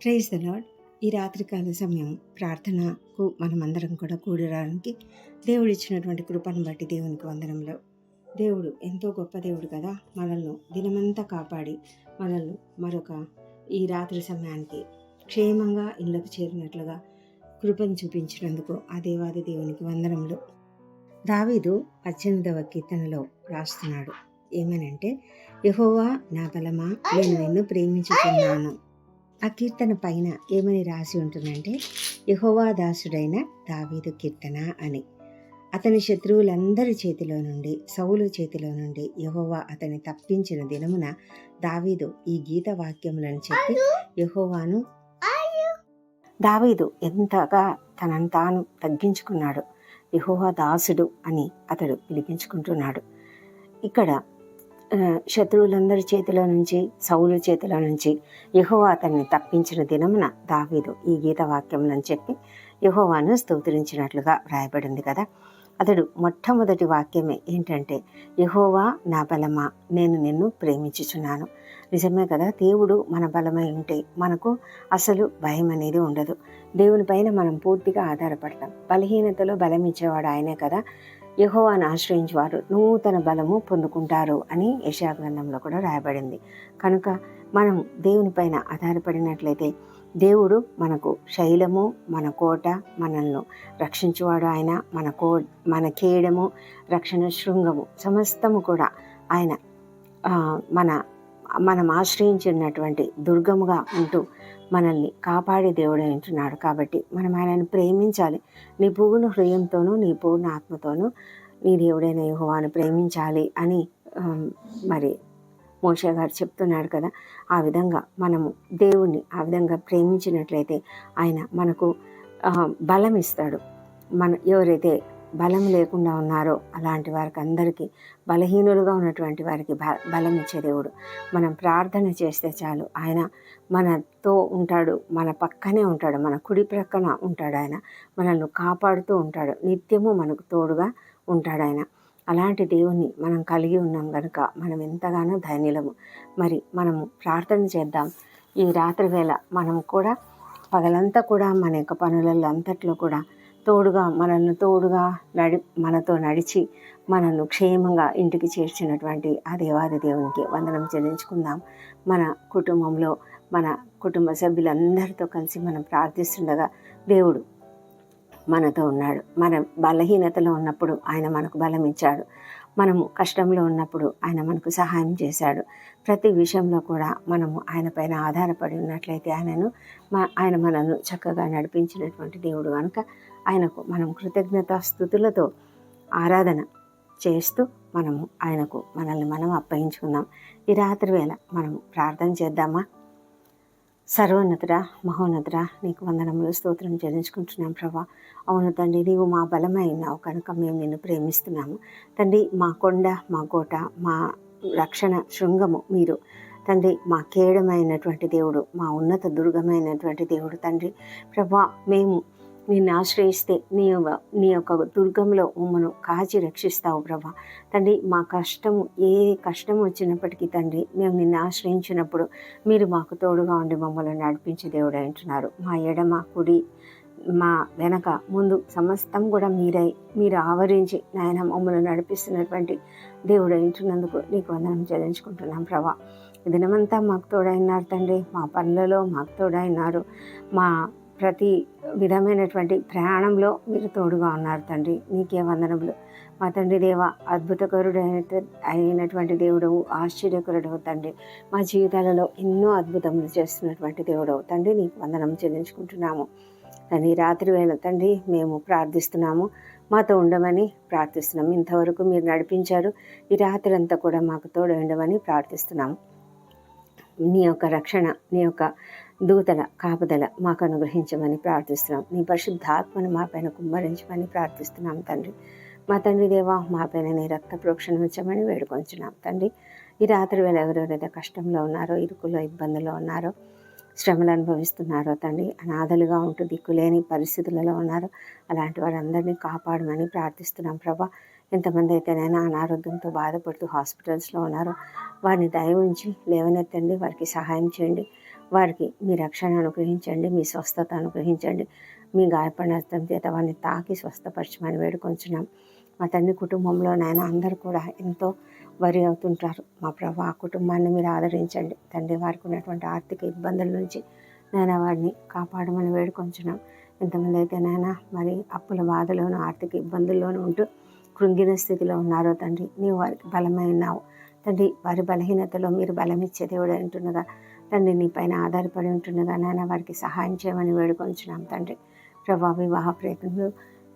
Praise the lord ఈ రాత్రికాల సమయం ప్రార్థనకు మనమందరం కూడా కూడడానికి దేవుడు ఇచ్చినటువంటి కృపను బట్టి దేవునికి వందనంలో దేవుడు ఎంతో గొప్ప దేవుడు కదా. మనల్ని దినమంతా కాపాడి మనల్ని మరొక ఈ రాత్రి సమయానికి క్షేమంగా ఇళ్ళకు చేరినట్లుగా కృపను చూపించినందుకు ఆ దేవాది దేవునికి వందనంలో దావీదు పద్దెనిమిదవ కీర్తనలో రాస్తున్నాడు. ఏమనంటే యహోవా నా బలమా? నేను నిన్ను ప్రేమించుతున్నాను ఆ కీర్తన పైన ఏమని రాసి ఉంటుందంటే యహోవా దాసుడైన దావీదు కీర్తన అని. అతని శత్రువులందరి చేతిలో నుండి సౌలు చేతిలో నుండి యహోవా అతని తప్పించిన దినమున దావీదు ఈ గీత వాక్యములను చెప్పి యహోవాను దావీదు ఎంతగా తనను తాను తగ్గించుకున్నాడు యహోవా దాసుడు అని అతడు పిలిపించుకుంటున్నాడు. ఇక్కడ శత్రువులందరి చేతిలో నుంచి సౌలు చేతిలో నుంచి యహోవా అతన్ని తప్పించిన దినమున దావీదు ఈ గీత వాక్యములను చెప్పి యహోవాను స్తోత్రించినట్లుగా వ్రాయబడింది కదా. అతడు మొట్టమొదటి వాక్యమే ఏంటంటే యహోవా నా బలమా? నేను నిన్ను ప్రేమించుచున్నాను. నిజమే కదా దేవుడు మన బలమై ఉంటే మనకు అసలు భయం అనేది ఉండదు. దేవుని పైన మనం పూర్తిగా ఆధారపడతాం. బలహీనతలో బలం ఇచ్చేవాడు ఆయనే కదా. యహోవాను ఆశ్రయించేవారు. నూతన బలము పొందుకుంటారు అని యశా గ్రంథంలో కూడా రాయబడింది. కనుక మనం దేవుని పైన ఆధారపడినట్లయితే దేవుడు మనకు శైలము మన కోట మనల్ని రక్షించువాడు ఆయన. మన కో మన కేయడము రక్షణ శృంగము సమస్తము కూడా ఆయన మన మనం ఆశ్రయించినటువంటి దుర్గముగా ఉంటూ మనల్ని కాపాడే దేవుడు అంటున్నాడు కాబట్టి మనం ఆయనను ప్రేమించాలి. నీ పూర్ణ హృదయంతోనూ నీ పూర్ణ ఆత్మతోనూ నీ దేవుడైన యెహోవాను ప్రేమించాలి అని మరి మోషే గారు చెప్తున్నాడు కదా. ఆ విధంగా మనము దేవుణ్ణి ఆ విధంగా ప్రేమించినట్లయితే ఆయన మనకు బలం ఇస్తాడు. మన ఎవరైతే బలం లేకుండా ఉన్నారో. అలాంటి వారికి అందరికీ బలహీనులుగా ఉన్నటువంటి వారికి బలం ఇచ్చే దేవుడు. మనం ప్రార్థన చేస్తే చాలు. ఆయన మనతో ఉంటాడు మన పక్కనే ఉంటాడు మన కుడి ప్రక్కన ఉంటాడు ఆయన. మనల్ని కాపాడుతూ ఉంటాడు. నిత్యము మనకు తోడుగా ఉంటాడు ఆయన. అలాంటి దేవుణ్ణి మనం కలిగి ఉన్నాం కనుక మనం ఎంతగానో ధైర్యులము మరి మనము ప్రార్థన చేద్దాం. ఈ రాత్రి వేళ మనం కూడా పగలంతా కూడా మన యొక్క పనులలో అంతట్లో కూడా తోడుగా మనల్ని తోడుగా నడి మనతో నడిచి మనల్ని క్షేమంగా ఇంటికి చేర్చినటువంటి ఆ దేవాది దేవునికి వందనం చెల్లించుకుందాం. మన కుటుంబంలో మన కుటుంబ సభ్యులందరితో కలిసి మనం ప్రార్థిస్తుండగా దేవుడు మనతో ఉన్నాడు. మన బలహీనతలో ఉన్నప్పుడు ఆయన మనకు బలం ఇచ్చాడు. మనము కష్టంలో ఉన్నప్పుడు ఆయన మనకు సహాయం చేశాడు. ప్రతి విషయంలో కూడా మనము ఆయన పైన ఆధారపడి ఉన్నట్లయితే ఆయనను మా ఆయన మనను చక్కగా నడిపించినటువంటి దేవుడు కనుక ఆయనకు మనం కృతజ్ఞత స్థుతులతో ఆరాధన చేస్తూ మనము ఆయనకు మనల్ని మనం అప్పగించుకుందాం. ఈ రాత్రి వేళ మనం ప్రార్థన చేద్దామా? సర్వోన్నతుడ మహోన్నతుడ నీకు వందనములు స్తోత్రం చెల్లించుకుంటున్నాం ప్రభా. అవును తండ్రి నీవు మా బలమైనావు కనుక మేము నిన్ను ప్రేమిస్తున్నాము. తండ్రి మా కొండ మా కోట మా రక్షణ శృంగము మీరు. తండ్రి మా కేడమైనటువంటి దేవుడు మా ఉన్నత దుర్గమైనటువంటి దేవుడు తండ్రి. ప్రభా మేము నిన్ను ఆశ్రయిస్తే నీ యొక్క నీ యొక్క దుర్గంలో మమ్మను కాచి రక్షిస్తావు ప్రభా. తండ్రి మా కష్టము ఏ కష్టం వచ్చినప్పటికీ తండ్రి మేము నిన్ను ఆశ్రయించినప్పుడు మీరు మాకు తోడుగా ఉండి మమ్మల్ని నడిపించే దేవుడు అంటున్నారు. మా ఎడమ కుడి మా వెనక ముందు సమస్తం కూడా మీరై మీరు ఆవరించి నాయన మమ్మల్ని నడిపిస్తున్నటువంటి దేవుడు అంటున్నందుకు నీకు వందనం చెల్లించుకుంటున్నాం ప్రభా. దినమంతా మాకు తోడైనారు తండ్రి మా పనులలో మాకు తోడైనారు మా ప్రతి విధమైనటువంటి ప్రయాణంలో మీరు తోడుగా ఉన్నారు తండ్రి. నీకే వందనములు. మా తండ్రి దేవ అద్భుతకరుడు అయినటువంటి దేవుడవు ఆశ్చర్యకరుడవు తండ్రి. మా జీవితాలలో ఎన్నో అద్భుతములు చేస్తున్నటువంటి దేవుడవు తండ్రి. నీకు వందనం చెల్లించుకుంటున్నాము. తండ్రి రాత్రి వేళ తండ్రి మేము ప్రార్థిస్తున్నాము. మాతో ఉండమని ప్రార్థిస్తున్నాం. ఇంతవరకు మీరు నడిపించారు. ఈ రాత్రి అంతా కూడా మాకు తోడు ఉండమని ప్రార్థిస్తున్నాము. నీ యొక్క రక్షణ నీ యొక్క దూతల కాపుదల మాకు అనుగ్రహించమని ప్రార్థిస్తున్నాం. నీ పరిశుద్ధాత్మను మా పైన కుమ్మరించమని ప్రార్థిస్తున్నాం తండ్రి. మా తండ్రి దేవా మా పైన నీ రక్త ప్రోక్షణ ఉంచమని వేడుకొంచున్నాం తండ్రి. ఈ రాత్రి వేళ ఎవరెవరైతే కష్టంలో ఉన్నారో ఇరుకులో ఇబ్బందుల్లో ఉన్నారో శ్రమలు అనుభవిస్తున్నారో తండ్రి అనాథలుగా ఉంటూ దిక్కులేని పరిస్థితులలో ఉన్నారో అలాంటి వారందరినీ కాపాడమని ప్రార్థిస్తున్నాం ప్రభా. ఎంతమంది అయితేనైనా అనారోగ్యంతో బాధపడుతూ హాస్పిటల్స్లో ఉన్నారో వారిని దయ ఉంచి లేవనెత్తండి వారికి సహాయం చేయండి. వారికి మీ రక్షణ అనుగ్రహించండి మీ స్వస్థత అనుగ్రహించండి. మీ గాయపడిన చేత వారిని తాకి స్వస్థపరచమని వేడుకొంచున్నాం. మా తండ్రి కుటుంబంలో నాయన అందరూ కూడా ఎంతో వరి అవుతుంటారు. మా ప్రభు ఆ కుటుంబాన్ని మీరు ఆదరించండి. తండ్రి వారికి ఉన్నటువంటి ఆర్థిక ఇబ్బందుల నుంచి నాయన వారిని కాపాడమని వేడుకొంచున్నాం. ఎంతమంది అయితే నాయన మరి అప్పుల బాధలోను ఆర్థిక ఇబ్బందుల్లోనూ ఉంటూ కృంగిన స్థితిలో ఉన్నారో తండ్రి నీవు వారికి బలమైనావు తండ్రి వారి బలహీనతలో మీరు బలమిచ్చే దేవుడు అంటున్నదా తండ్రి నీ పైన ఆధారపడి ఉంటుండగా నాయన వారికి సహాయం చేయమని వేడుకొంచున్నాం తండ్రి. ప్రభా వివాహ ప్రయత్నంలో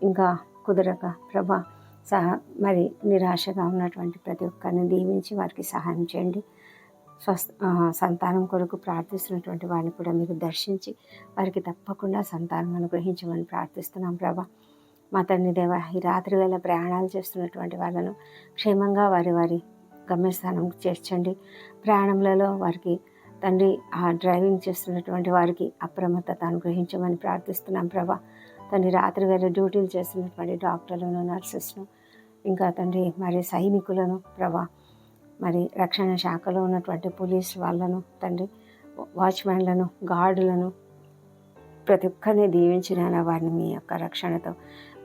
ఇంకా కుదరక ప్రభా సహా మరి నిరాశగా ఉన్నటువంటి ప్రతి ఒక్కరిని దీవించి వారికి సహాయం చేయండి. స్వస్థ సంతానం కొరకు ప్రార్థిస్తున్నటువంటి వారిని కూడా మీరు దర్శించి వారికి తప్పకుండా సంతానం అనుగ్రహించమని ప్రార్థిస్తున్నాం ప్రభా. మా తండ్రి దేవ ఈ రాత్రి వేళ ప్రయాణాలు చేస్తున్నటువంటి వాళ్ళను క్షేమంగా వారి వారి గమ్యస్థానం చేర్చండి. ప్రయాణంలో వారికి తండ్రి ఆ డ్రైవింగ్ చేస్తున్నటువంటి వారికి అప్రమత్తత అనుగ్రహించమని ప్రార్థిస్తున్నాం ప్రభా. తండ్రి రాత్రి వేళ డ్యూటీలు చేస్తున్నటువంటి డాక్టర్లను నర్సెస్ను ఇంకా తండ్రి మరి సైనికులను ప్రభా మరి రక్షణ శాఖలో ఉన్నటువంటి పోలీస్ వాళ్ళను తండ్రి వాచ్మెన్లను గార్డులను ప్రతి ఒక్కరిని దీవించిన వారిని మీ యొక్క రక్షణతో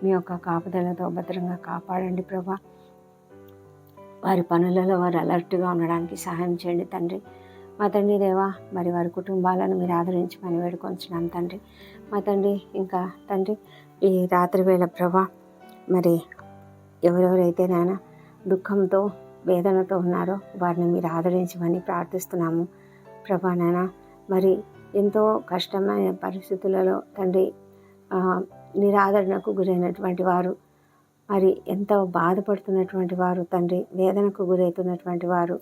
మీ యొక్క కాపుదలతో భద్రంగా కాపాడండి ప్రభా. వారి పనులలో వారు అలర్ట్గా ఉండడానికి సహాయం చేయండి తండ్రి. మా తండ్రి దేవా మరి వారి కుటుంబాలను మీరు ఆదరించి పని వేడుకొంచున్నాం తండ్రి. మా తండ్రి ఇంకా తండ్రి ఈ రాత్రి వేళ ప్రభా మరి ఎవరెవరైతే నాయన దుఃఖంతో వేదనతో ఉన్నారో వారిని మీరు ఆదరించమని ప్రార్థిస్తున్నాము. ప్రభా నాయన మరి ఎంతో కష్టమైన పరిస్థితులలో తండ్రి నిరాదరణకు గురైనటువంటి వారు మరి ఎంతో బాధపడుతున్నటువంటి వారు తండ్రి వేదనకు గురవుతున్నటువంటి వారు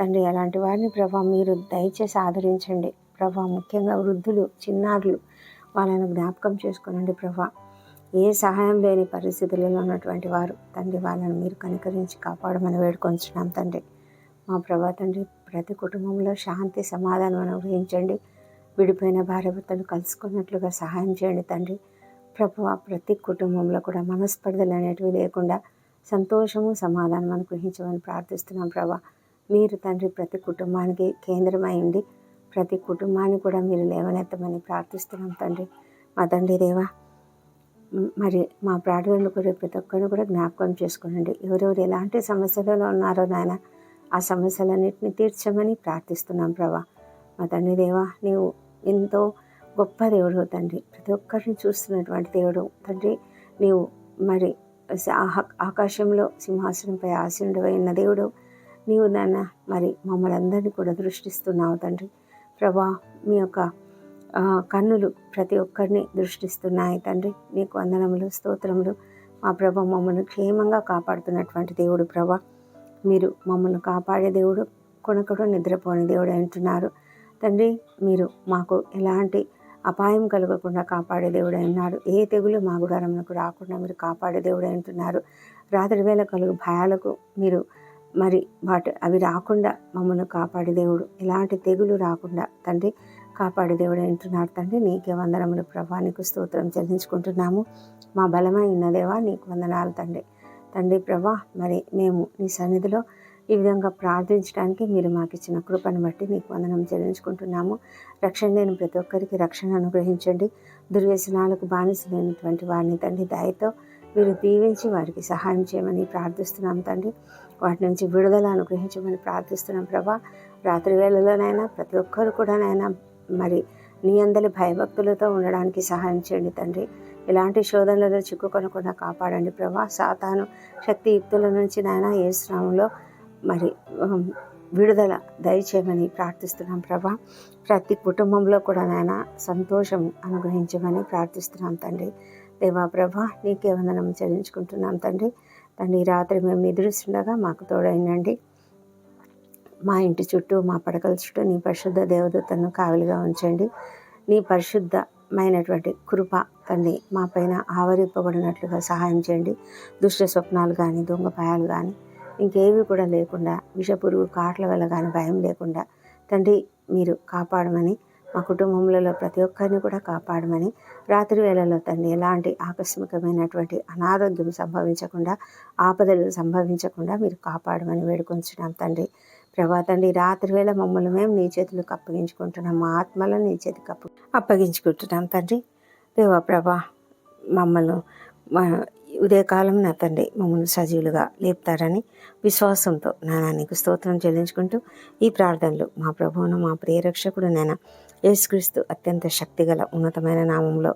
తండ్రి అలాంటి వారిని ప్రభా మీరు దయచేసి ఆదరించండి. ప్రభా ముఖ్యంగా వృద్ధులు చిన్నారులు వాళ్ళను జ్ఞాపకం చేసుకోనండి ప్రభా. ఏ సహాయం లేని పరిస్థితులలో ఉన్నటువంటి వారు తండ్రి వాళ్ళని మీరు కనికరించి కాపాడమని వేడుకొంచున్నాం తండ్రి. మా ప్రభా తండ్రి ప్రతి కుటుంబంలో శాంతి సమాధానం అనుగ్రహించండి. విడిపోయిన భార్యభర్తలు కలుసుకున్నట్లుగా సహాయం చేయండి తండ్రి. ప్రభు ప్రతి కుటుంబంలో కూడా మనస్పర్ధలు అనేటివి లేకుండా సంతోషము సమాధానం అనుగ్రహించమని ప్రార్థిస్తున్నాం ప్రభా. మీరు తండ్రి ప్రతి కుటుంబానికి కేంద్రమైంది. ప్రతి కుటుంబాన్ని కూడా మీరు లేవనెత్తమని ప్రార్థిస్తున్నాం తండ్రి. మా తండ్రి దేవా మరి మా ప్రార్థనలు కూడా ప్రతి ఒక్కరిని కూడా జ్ఞాపకం చేసుకోనండి. ఎవరెవరు ఎలాంటి సమస్యలలో ఉన్నారో నాయన ఆ సమస్యలన్నింటినీ తీర్చమని ప్రార్థిస్తున్నాం ప్రభా. మా తండ్రి దేవా నీవు ఎంతో గొప్ప దేవుడు తండ్రి. ప్రతి ఒక్కరిని చూస్తున్నటువంటి దేవుడు తండ్రి. నీవు మరి ఆకాశంలో సింహాసనంపై ఆసీనుడైన దేవుడు. నీవు నాన్న మరి మమ్మల్ని అందరినీ కూడా దృష్టిస్తున్నావు తండ్రి. ప్రభా మీ యొక్క కన్నులు ప్రతి ఒక్కరిని దృష్టిస్తున్నాయి తండ్రి. నీకు వందనములు స్తోత్రములు. మా ప్రభ మమ్మల్ని క్షేమంగా కాపాడుతున్నటువంటి దేవుడు ప్రభ. మీరు మమ్మల్ని కాపాడే దేవుడు కొనకడు నిద్రపోని దేవుడు అంటున్నారు. తండ్రి మీరు మాకు ఎలాంటి అపాయం కలగకుండా కాపాడే దేవుడు అన్నారు. ఏ తెగులు మా గుడారములకు రాకుండా మీరు కాపాడే దేవుడు అంటున్నారు. రాత్రి వేళ కలుగు భయాలకు మీరు మరి వాటి అవి రాకుండా మమ్మల్ని కాపాడే దేవుడు. ఎలాంటి తెగులు రాకుండా తండ్రి కాపాడే దేవుడు అంటున్నారు తండ్రి. నీకే వందనములు ప్రభా. నీకు స్తోత్రం చెల్లించుకుంటున్నాము. మా బలమైన దేవా నీకు వందనాలు తండ్రి. తండ్రి ప్రభా మరి మేము నీ సన్నిధిలో ఈ విధంగా ప్రార్థించడానికి మీరు మాకు ఇచ్చిన కృపను బట్టి నీకు వందనం చెల్లించుకుంటున్నాము. రక్షణ లేని ప్రతి ఒక్కరికి రక్షణ అనుగ్రహించండి. దుర్వ్యసనాలకు బానిస లేనటువంటి వారిని తండ్రి దయతో మీరు దీవించి వారికి సహాయం చేయమని ప్రార్థిస్తున్నాం తండ్రి. వాటి నుంచి విడుదల అనుగ్రహించమని ప్రార్థిస్తున్నాం ప్రభా. రాత్రి వేళలోనైనా ప్రతి ఒక్కరు కూడానైనా మరి నీ అందరి భయభక్తులతో ఉండడానికి సహాయం చేయండి తండ్రి. ఇలాంటి శోధనలలో చిక్కుకొనకుండా కాపాడండి ప్రభా. సాతాను శక్తియుక్తుల నుంచి నాయన ఏ శ్రమంలో మరి విడుదల దయచేయమని ప్రార్థిస్తున్నాం ప్రభా. ప్రతి కుటుంబంలో కూడా నాయన సంతోషం అనుగ్రహించమని ప్రార్థిస్తున్నాం తండ్రి. దేవా ప్రభా నీకే వందనం చెల్లించుకుంటున్నాం తండ్రి. తండ్రి రాత్రి మేము నిద్రిస్తుండగా మాకు తోడైనండి. మా ఇంటి చుట్టూ మా పడకల చుట్టూ నీ పరిశుద్ధ దేవదూతను కావలిగా ఉంచండి. నీ పరిశుద్ధమైనటువంటి కృప తండ్రి మా పైన ఆవరింపబడినట్లుగా సహాయం చేయండి. దుష్ట స్వప్నాలు కానీ దొంగపాయాలు కానీ ఇంకేవి కూడా లేకుండా విషపురుగు కాట్ల వల్ల కానీ భయం లేకుండా తండ్రి మీరు కాపాడమని మా కుటుంబంలో ప్రతి ఒక్కరిని కూడా కాపాడమని రాత్రి వేళలో తండ్రి ఎలాంటి ఆకస్మికమైనటువంటి అనారోగ్యం సంభవించకుండా ఆపదలు సంభవించకుండా మీరు కాపాడమని వేడుకొంచున్నాం తండ్రి. ప్రభా తండ్రి రాత్రి వేళ మమ్మల్ని మేము నీ చేతులకు అప్పగించుకుంటున్నాం. మా ఆత్మలను నీ చేతికి అప్పగించుకుంటున్నాం తండ్రి. దేవా ప్రభా మమ్మల్ని ఉదయకాలం నా తండ్రి మమ్మల్ని సజీవులుగా లేపుతారని విశ్వాసంతో నానా నీకు స్తోత్రం చెల్లించుకుంటూ ఈ ప్రార్థనలు మా ప్రభువును మా ప్రియరక్షకుడు నేను యేసుక్రీస్తు అత్యంత శక్తిగల ఉన్నతమైన నామంలో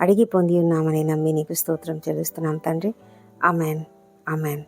అడిగి పొంది ఉన్నామని నమ్మి నీకు స్తోత్రం చెల్లిస్తున్నాం తండ్రి. Amen amen